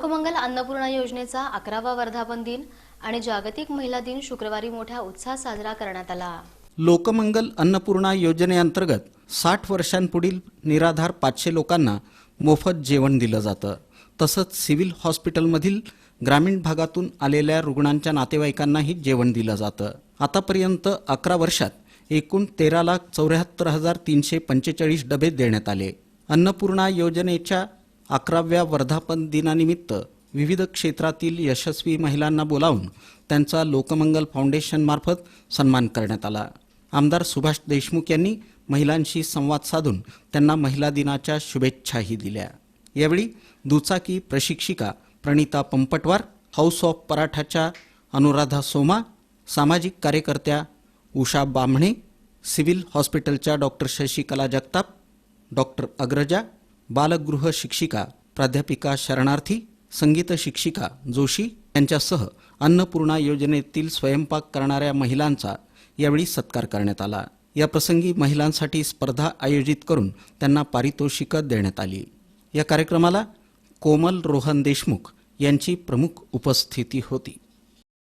लोकमंगल अन्नपूर्णा योजनेचा अकरावा वर्धापन दिन आणि जागतिक महिला दिन शुक्रवारी मोठ्या उत्साहात साजरा करण्यात आला. लोकमंगल अन्नपूर्णा योजनेअंतर्गत साठ वर्षांपुढील निराधार पाचशे लोकांना मोफत जेवण दिलं जातं. तसंच सिव्हिल हॉस्पिटलमधील ग्रामीण भागातून आलेल्या रुग्णांच्या नातेवाईकांनाही जेवण दिलं जातं. आतापर्यंत अकरा वर्षात एकूण तेरा लाख चौऱ्याहत्तर हजार तीनशे पंचेचाळीस डबे देण्यात आले. अन्नपूर्णा योजनेच्या अकराव्या वर्धापन दिनानिमित्त विविध क्षेत्रातील यशस्वी महिलांना बोलावून त्यांचा लोकमंगल फाउंडेशनमार्फत सन्मान करण्यात आला. आमदार सुभाष देशमुख यांनी महिलांशी संवाद साधून त्यांना महिला दिनाच्या शुभेच्छाही दिल्या. यावेळी दुचाकी प्रशिक्षिका प्रणिता पंपटवार हाऊस ऑफ पराठाच्या अनुराधा सोमा सामाजिक कार्यकर्त्या उषा बामणे सिव्हिल हॉस्पिटलच्या डॉक्टर शशिकला जगताप डॉक्टर अग्रजा बालगृह शिक्षिका प्राध्यापिका शरणार्थी संगीत शिक्षिका जोशी यांच्यासह अन्नपूर्णा योजनेतील स्वयंपाक करणाऱ्या महिलांचा यावेळी सत्कार करण्यात आला. या प्रसंगी महिलांसाठी स्पर्धा आयोजित करून त्यांना पारितोषिकं देण्यात आली. या कार्यक्रमाला कोमल रोहन देशमुख यांची प्रमुख उपस्थिती होती.